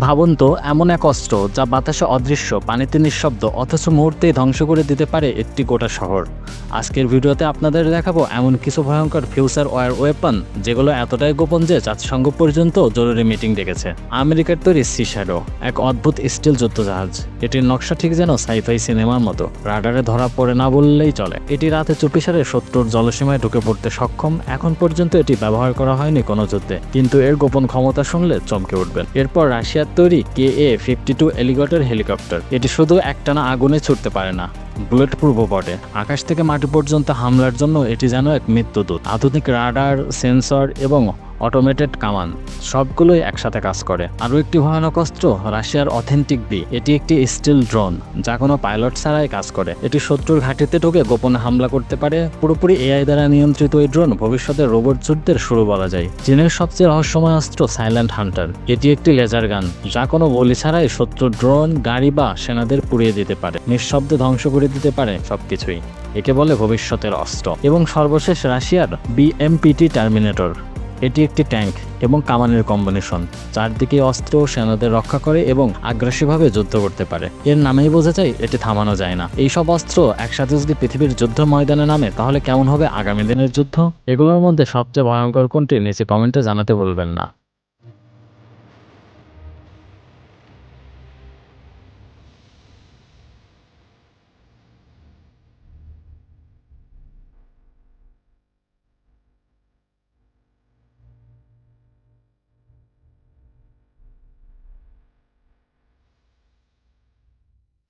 ভাবুন তো এমন এক অস্ত্র যা বাতাসে অদৃশ্য, পানিতে নিঃশব্দ অথচ মুহূর্তেই ধ্বংস করে দিতে পারে একটি গোটা শহর। আজকের ভিডিওতে আপনাদের দেখাবো এমন কিছু ভয়ঙ্কর ফিউচার ওয়ার ওয়েপন, যেগুলো এতটাই গোপন যে জাতিসংঘ পর্যন্ত জরুরি মিটিং ডেকেছে। আমেরিকার তৈরি সি এক অদ্ভুত স্টিল যুদ্ধজাহাজ। এটির নকশা ঠিক যেন সাইফাই সিনেমার মতো, রাডারে ধরা পড়ে না বললেই চলে। এটি রাতে চুপিসারে শত্রুর জলসীমায় ঢুকে পড়তে সক্ষম, এখন পর্যন্ত এটি ব্যবহার করা হয়নি কোনো যুদ্ধে, কিন্তু এর গোপন ক্ষমতা শুনলে চমকে উঠবেন। এরপর রাশিয়ার তৈরি K A fifty two alligator helicopter. এটি শুধু একটানা আগুনে ছুটতে পারে না, বুলেট প্রুফ বটে আকাশ থেকে মাটি পর্যন্ত হামলার জন্য এটি যেন এক মৃত্যুদূত। আধুনিক রাডার, সেন্সর এবং অটোমেটেড কামান সবগুলোই একসাথে কাজ করে। আরও একটি ভয়ানক অস্ত্র, রাশিয়ার অথেন্টিক বি এটি একটি স্টিল ড্রোন যা কোনো পাইলট ছাড়াই কাজ করে। এটি শত্রুর ঘাঁটিতে ঢুকে গোপনে হামলা করতে পারে। পুরোপুরি এআই দ্বারা নিয়ন্ত্রিত এই ড্রোন ভবিষ্যতে রোবট যুদ্ধের শুরু বলা যায়। চীনের সবচেয়ে রহস্যময় অস্ত্র সাইলেন্ট হান্টার এটি একটি লেজার গান যা কোনো বলি ছাড়াই শত্রু ড্রোন গাড়ি বা সেনাদের পুড়িয়ে দিতে পারে। নিঃশব্দে ধ্বংস করে দিতে পারে সবকিছুই। একে বলে ভবিষ্যতের অস্ত্র। এবং সর্বশেষ রাশিয়ার বিএমপিটি টার্মিনেটর এটি একটি ট্যাঙ্ক এবং কামানের কম্বিনেশন, চারদিকে অস্ত্র ও সেনাদের রক্ষা করে এবং আগ্রাসীভাবে যুদ্ধ করতে পারে। এর নামেই বোঝা যায় এটি থামানো যায় না। এই সব অস্ত্র একসাথে যদি পৃথিবীর যুদ্ধ ময়দানে নামে, তাহলে কেমন হবে আগামী দিনের যুদ্ধ? এগুলোর মধ্যে সবচেয়ে ভয়ঙ্কর কোনটি, নিচে কমেন্টে জানাতে বলবেন না।